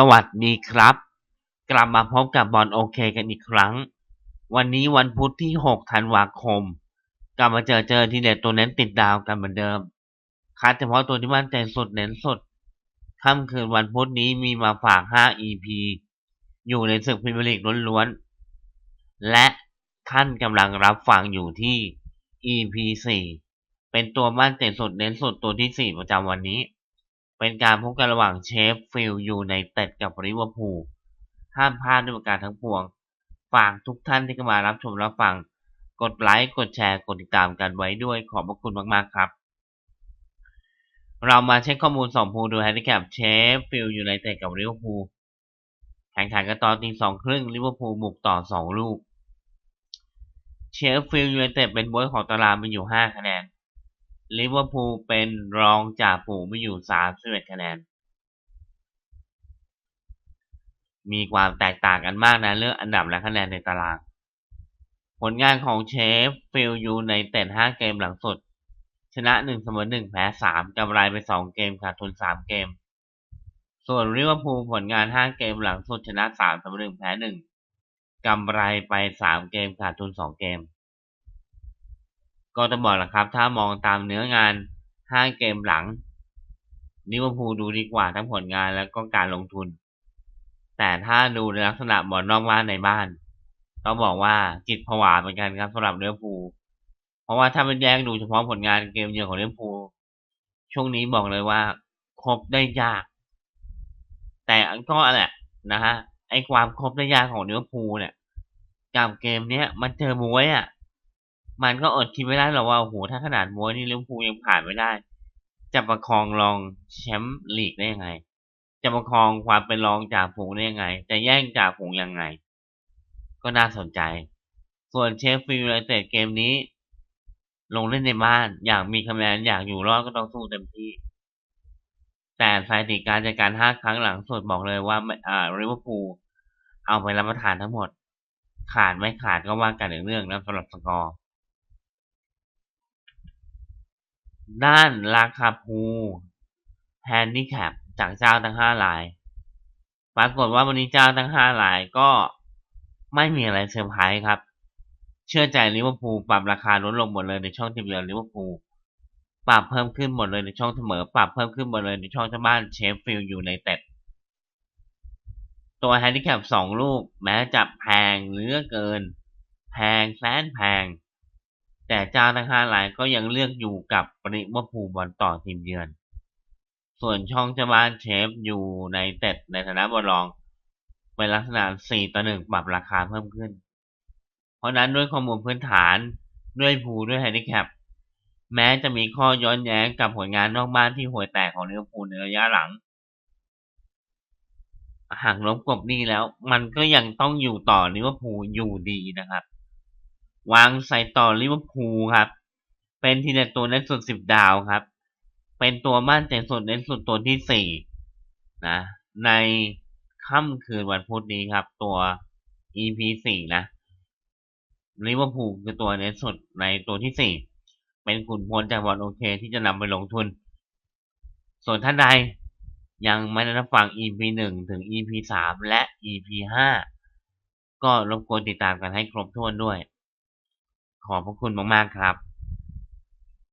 สวัสดีครับ กลับมาพบกับบอลโอเคกันอีกครั้ง วันนี้วันพุธที่ 6 ธันวาคม กลับมาเจอเจอทีเด็ดตัวเน้นติดดาวกันเหมือนเดิม คัดเฉพาะตัวที่มั่นใจสุดเน้นสุดค่ำคืนวันพุธนี้มีมาฝาก 5 EP อยู่ในศึกพรีเมียร์ลีกล้วนๆ และท่านกำลังรับฟังอยู่ที่ EP 4 เป็นตัวมั่นใจสุดเน้นสุดตัวที่ 4 ประจำวันนี้ เป็นการพบกันระหว่างเชฟฟิลด์ยูไนเต็ดกับลิเวอร์พูลห้ามพลาดด้วยประการทั้งปวง ฝากทุกท่านที่เข้ามารับชมรับฟัง กดไลค์ กดแชร์ กดติดตามกันไว้ด้วยขอบพระคุณมาก ๆ ครับ เรามาเช็คข้อมูลสองภูดูแฮนดิแคปเชฟฟิลด์ยูไนเต็ดกับลิเวอร์พูลแข่งขันกันตอนตีสองครึ่งลิเวอร์พูลบุกต่อสองลูก เชฟฟิลด์ยูไนเต็ดเป็นบวยของตารางมีอยู่5คะแนน ลิเวอร์พูลเป็นรองจ่าฝูงมีอยู่31คะแนน มีความแตกต่างกันมากนะเรื่องอันดับและคะแนนในตาราง ผลงานของเชฟฟิลด์ยูไนเต็ด5เกมหลังสุด ชนะ1เสมอ1แพ้3กำไรไป2เกมขาดทุน3เกม ส่วนลิเวอร์พูลผลงาน5เกมหลังสุดชนะ3เสมอ1แพ้1กำไรไป3เกมขาดทุน2เกม ก็จะบอกแหละครับ ถ้ามองตามเนื้องาน5เกมหลังลิเวอร์พูลดูดีกว่าทั้งผลงานแล้วก็การลงทุน แต่ถ้าดูในลักษณะบอลนอกบ้านในบ้าน ต้องบอกว่าจิตผวาเหมือนกันครับสำหรับลิเวอร์พูลเพราะว่าถ้าเป็นแยกดูเฉพาะผลงานเกมเยือนของลิเวอร์พูลช่วงนี้บอกเลยว่าครบได้ยาก แต่ก็แหละนะฮะไอความครบได้ยากของลิเวอร์พูลเนี่ยกับเกมเนี้ยมันเจอมวยอะ มันก็อดคิดไม่ได้หรอกว่าโอ้โหถ้าขนาดมวยนี่ลิเวอร์พูลยังผ่านไม่ได้ จะประคองรองแชมป์ลีกได้ยังไง จะประคองความเป็นรองจากฝูงได้ยังไง จะแย่งจากฝูงยังไง ก็น่าสนใจ ส่วนเชฟฟิลด์ยูไนเต็ดเกมนี้ ลงเล่นในบ้าน อยากมีคะแนนอยากอยู่รอดก็ต้องสู้เต็มที่ แต่สถิติการจัดการห้าครั้งหลังสุดบอกเลยว่าอ่าลิเวอร์พูลเอาไปรับประทานทั้งหมดขาดไม่ขาดก็ว่ากันอีกเรื่องนะสำหรับสกอร์ ด้านราคาพูแฮนดิแคปจากเจ้าทั้งห้าราย ปรากฏว่าวันนี้เจ้าทั้งห้ารายก็ไม่มีอะไรเซอร์ไพรส์ครับ เชื่อใจลิเวอร์พูลปรับราคาลดลงหมดเลยในช่องทีมเยือนลิเวอร์พูลปรับเพิ่มขึ้นหมดเลยในช่องเสมอ ปรับเพิ่มขึ้นหมดเลยในช่องเจ้าบ้านเชฟฟิลด์อยูไนเต็ดตัวแฮนดิแคปสองลูกแม้จะแพงเหลือเกิน แพงแสนแพง แต่เจ้าทั้งห้ารายก็ยังเลือกอยู่กับลิเวอร์พูบอลต่อทีมเยือน ส่วนช่องเจ้าบ้านเชฟอยู่ในเต็ดในฐานะบอลรองเป็นลักษณะ4ต่อ1ปรับราคาเพิ่มขึ้น เพราะนั้นด้วยข้อมูลพื้นฐานด้วยพูด้วยแฮนดิแคปแม้จะมีข้อย้อนแย้งกับผลงานนอกบ้านที่ห่วยแตกของลิเวอร์พูลในระยะหลัง หากลบกบนี่แล้ว มันก็ยังต้องอยู่ต่อลิเวอร์พูลอยู่ดีนะครับ วางใส่ต่อลิเวอร์พูลครับ เป็นทีเด็ดตัวเน้นสุดสิบดาวครับ เป็นตัวมั่นใจสุดเน้นสุดตัวที่สี่นะ ในค่ำคืนวันพุธนี้ครับ ตัว EP สี่นะลิเวอร์พูลคือตัวเน้นสุดในตัวที่สี่เป็นขุนพลจากบอลโอเค ที่จะนำไปลงทุน ส่วนท่านใดยังไม่ได้รับฟัง EP หนึ่งถึง EP สามและ EP ห้าก็รบกวนติดตามกันให้ครบถ้วนด้วย ขอบพระคุณมากๆครับ